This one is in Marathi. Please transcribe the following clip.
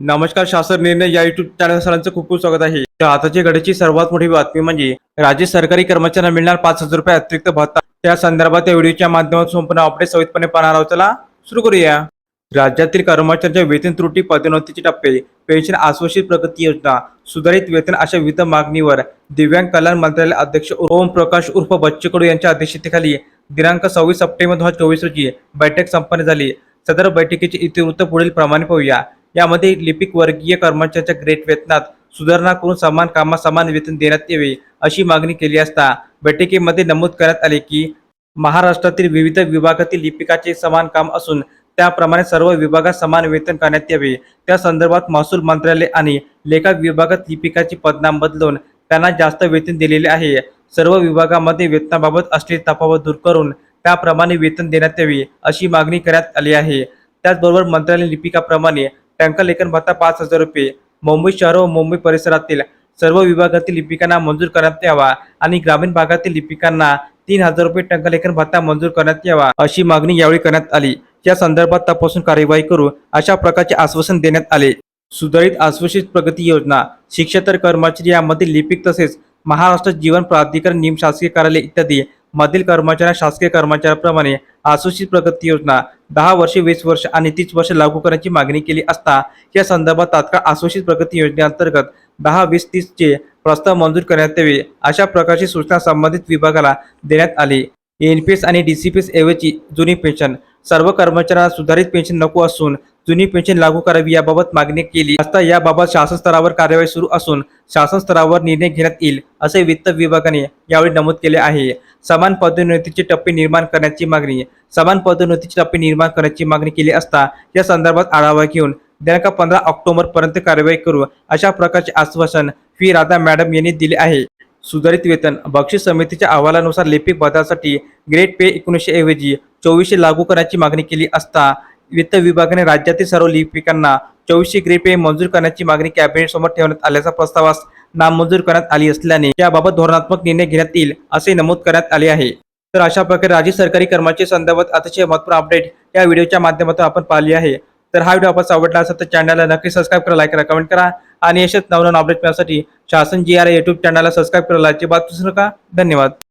नमस्कार शासन निर्णय या युट्यूब चॅनल सरांचं खूप खूप स्वागत आहे. तर आताची घडीची सर्वात मोठी बातमी म्हणजे राज्य सरकारी कर्मचाऱ्यांना मिळणार पाच हजार रुपये अतिरिक्त भत्ता. त्या संदर्भात या व्हिडिओच्या माध्यमातून संपूर्ण अपडेट सवितपणे पाहणार आहोत. चला सुरू करूया. राज्यातील कर्मचाऱ्यांच्या वेतन त्रुटी पदोन्नतीचे टप्पे पेन्शन आश्वासित प्रगती योजना सुधारित वेतन अशा विविध मागणीवर दिव्यांग कल्याण मंत्रालय अध्यक्ष ओम प्रकाश उर्फ बच्चू कडू यांच्या अध्यक्षतेखाली दिनांक सव्वीस सप्टेंबर दोन हजार चोवीस रोजी बैठक संपन्न झाली. सदर बैठकीचे इतिवृत्त पुढील प्रमाणे पाहूया. यामध्ये लिपिक वर्गीय कर्मचाऱ्यांच्या ग्रेट वेतनात सुधारणा करून समान कामात समान वेतन देण्यात यावे अशी मागणी केली असता बैठकीमध्ये नमूद करण्यात आले की महाराष्ट्रातील विविध विभागातील लिपिकाचे समान काम असून त्याप्रमाणे सर्व विभागात समान वेतन करण्यात यावे. त्या संदर्भात महसूल मंत्रालय आणि लेखा विभागात लिपिकाची पदनाम बदलून त्यांना जास्त वेतन दिलेले आहे. सर्व विभागामध्ये वेतनाबाबत असलेली तफावत दूर करून त्याप्रमाणे वेतन देण्यात यावे अशी मागणी करण्यात आली आहे. त्याचबरोबर मंत्रालय लिपिकाप्रमाणे टंकलेखन भत्ता पाच हजार रुपये. मुंबई शहर व मुंबई परिसरातील सर्व विभागातील लिपिकांना मंजूर करण्यात यावा आणि ग्रामीण भागातील लिपिकांना तीन हजार रुपये टंकलेखन भत्ता मंजूर करण्यात यावा अशी मागणी यावेळी करण्यात आली. या संदर्भात तपासून कार्यवाही करू अशा प्रकारचे आश्वासन देण्यात आले. सुधारित आश्वासित प्रगती योजना शिक्षेतर कर्मचारी यामध्ये लिपिक तसेच महाराष्ट्र जीवन प्राधिकरण निमशासकीय कार्यालय इत्यादी मधील कर्मचाऱ्या शासकीय कर्मचाऱ्याप्रमाणे आश्वासित प्रगती योजना दहा वर्षे वीस वर्ष आणि तीस वर्ष लागू करण्याची मागणी केली असता या संदर्भात तात्काळ आश्वासित प्रगती योजनेअंतर्गत दहा वीस तीसचे प्रस्ताव मंजूर करण्यात यावे अशा प्रकारची सूचना संबंधित विभागाला देण्यात आली. एनपीएस आणि डीसीपीएस ऐवजी जुनी पेन्शन सर्व कर्मचाऱ्यांना सुधारित पेन्शन नको असून जुनी पेन्शन लागू करावी याबाबत मागणी केली. असता याबाबत शासन स्तरावर कार्यवाही सुरू असून शासन स्तरावर निर्णय घेण्यात येईल असे वित्त विभागाने यावेळी नमूद केले आहे. समान पदोन्नतीचे टप्पे निर्माण करण्याची मागणी समान पदोन्नतीचे टप्पे निर्माण करण्याची मागणी केली असता या संदर्भात आढावा घेऊन दिनांक पंधरा ऑक्टोबर पर्यंत कार्यवाही करू अशा प्रकारचे आश्वासन व्ही. राधा मॅडम यांनी दिले आहे. सुधारित वेतन बक्षीस समितीच्या अहवालानुसार लिपिक पदासाठी ग्रेड पे एकोणीसशे ऐवजी चोवीसशे लागू करण्याची मागणी केली असता वित्त विभागाने राज्यातील सर्व लिपिकांना चोवीसशे ग्रेपे मंजूर करण्याची मागणी कॅबिनेट समोर ठेवण्यात आल्याचा प्रस्तावास नामंजूर करण्यात आली असल्याने याबाबत धोरणात्मक निर्णय घेण्यात येईल असे नमूद करण्यात आले आहे. तर अशा प्रकारे राज्य सरकारी कर्मचारी संदर्भात अतिशय महत्त्वपूर्ण अपडेट या व्हिडिओच्या माध्यमातून आपण पाहिली आहे. तर हा व्हिडिओ आपण आवडला असेल तर चॅनलला नक्की सबस्क्राईब करा लाईक करा कमेंट करा आणि असेच नवनवीन अपडेट मिळण्यासाठी शासन जी आर यूट्यूब चॅनलला सबस्क्राईब करायला बात विसरू नका. धन्यवाद.